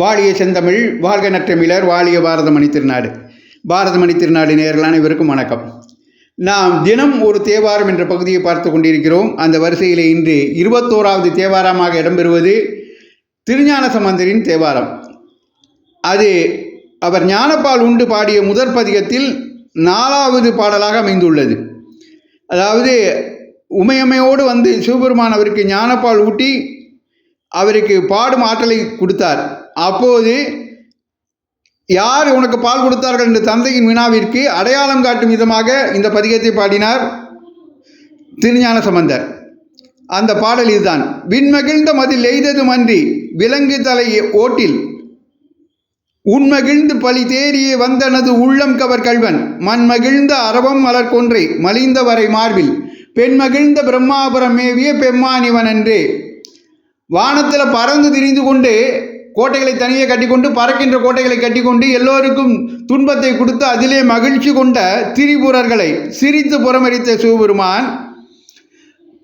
வாழிய செந்தமிழ் வாழ்க நற்றமிழர் வாழிய பாரதமணி திருநாடு. பாரதமணி திருநாடு நேரலான அனைவருக்கும் வணக்கம். நாம் தினம் ஒரு தேவாரம் என்ற பகுதியை பார்த்து கொண்டிருக்கிறோம். அந்த வரிசையில் இன்று இருபத்தோராவது தேவாரமாக இடம்பெறுவது திருஞான சம்பந்தரின் தேவாரம். அது அவர் ஞானப்பால் உண்டு பாடிய முதற் பதிகத்தில் நாலாவது பாடலாக அமைந்துள்ளது. அதாவது உமையம்மையோடு வந்து சிவபெருமான் அவருக்கு ஞானப்பால் ஊட்டி அவருக்கு பாடும் ஆற்றலை கொடுத்தார். அப்போது யார் உனக்கு பால் கொடுத்தார்கள் என்ற தந்தையின் வினாவிற்கு அடையாளம் காட்டும் விதமாக இந்த பதிகத்தை பாடினார் திருஞான சம்பந்தர். அந்த பாடல் இதுதான். விண்மகிழ்ந்த மதில் எய்ததும் அன்றி விலங்கு தலை ஓட்டில். உண்மகிழ்ந்து பழி தேறியே வந்தனது உள்ளம் கவர் கல்வன் மண்மகிழ்ந்த அரவம் மலர் கொன்றை மலிந்த வரை மார்பில். பெண்மகிழ்ந்த பிரம்மாபுரம் மேவிய பெம்மானிவன் என்றே. வானத்தில் பறந்து திரிந்து கொண்டு கோட்டைகளை தனியே கட்டிக்கொண்டு பறக்கின்ற கோட்டைகளை கட்டிக்கொண்டு எல்லோருக்கும் துன்பத்தை கொடுத்து அதிலே மகிழ்ச்சி கொண்ட திரிபுரர்களை சிரித்து புறமரித்த சிவபெருமான்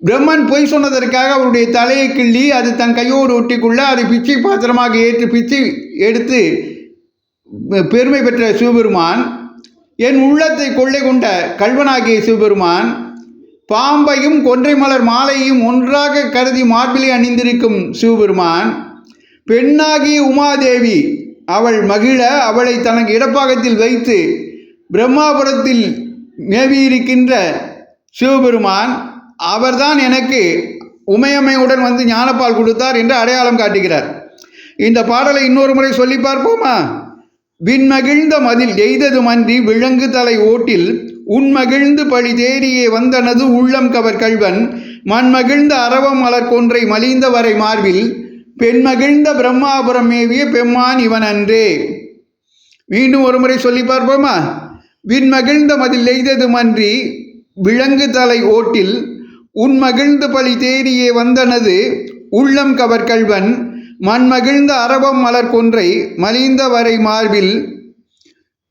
பிரம்மன் பொய் சொன்னதற்காக அவருடைய தலையை கிள்ளி அது தன் கையோடு ஒட்டிக்கொள்ள அதை பிச்சை பாத்திரமாக ஏற்று பிச்சை எடுத்து பெருமை பெற்ற சிவபெருமான் என் உள்ளத்தை கொள்ளை கொண்ட கல்வனாகிய சிவபெருமான் பாம்பையும் கொன்றை மலர் மாலையும் ஒன்றாக கருதி மார்பிலே அணிந்திருக்கும் சிவபெருமான் பெண்ணாகி உமாதேவி அவள் மகிழ அவளை தனக்கு இடப்பாகத்தில் வைத்து பிரம்மாபுரத்தில் மேவியிருக்கின்ற சிவபெருமான் அவர்தான் எனக்கு உமையம்மையுடன் வந்து ஞானப்பால் கொடுத்தார் என்று அடையாளம் காட்டுகிறார். இந்த பாடலை இன்னொரு முறை சொல்லி பார்ப்போமா? விண்மகிழ்ந்த மதில் எய்ததுமன்றி விலங்கு தலை ஓட்டில் உண்மகிழ்ந்து பழி தேறியே வந்தனது உள்ளம் கவர் கல்வன் மண்மகிழ்ந்த அரவம் மலர் கொன்றை மலிந்த வரை மார்பில் பெண்மகிழ்ந்த பிரம்மாபுரம் மேவிய பெம்மான் இவன் அன்றே மீண்டும் ஒரு முறை சொல்லி பார்ப்போமா? விண்மகிழ்ந்த மதில் எய்ததுமன்றி விலங்கு தலை ஓட்டில் உன் மகிழ்ந்த பழி தேறியே வந்தனது உள்ளம் கவர் கல்வன் மண்மகிழ்ந்த அரபம் மலர் கொன்றை மலிந்த வரை மார்பில்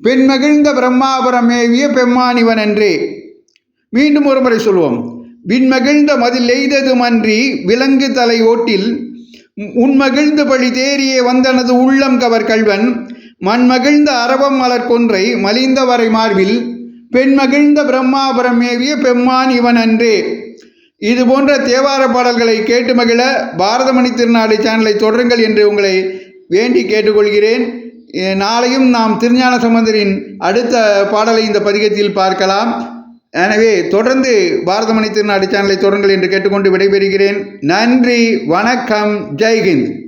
பெண்மகிழ்ந்த பிரம்மாபுரம் மேவிய பெம்மானிவன் என்றே மீண்டும் ஒரு முறை சொல்வோம். விண்மகிழ்ந்த மதில் எய்ததுமன்றி விலங்கு தலை ஓட்டில் உண்மகிழ்ந்து பழி தேறியே வந்தனது உள்ளம் கவர் கல்வன் மண்மகிழ்ந்த அரவம் மலர் கொன்றை மலிந்தவரை மார்பில். பெண்மகிழ்ந்த பிரம்மாபுரம் மேவிய பெம்மான் இவன் அன்றே. இது போன்ற தேவார பாடல்களை கேட்டு மகிழ பாரதமணி திருநாடு சேனலை தொடருங்கள் என்று உங்களை வேண்டி கேட்டுக்கொள்கிறேன். நாளையும் நாம் திருஞான சம்பந்தரின் அடுத்த பாடலை இந்த பதிகத்தில் பார்க்கலாம். எனவே தொடர்ந்து பாரதமணி திருநாடு சேனலை தொடருங்கள் என்று கேட்டுக்கொண்டு விடைபெறுகிறேன். நன்றி வணக்கம் ஜெய்ஹிந்த்.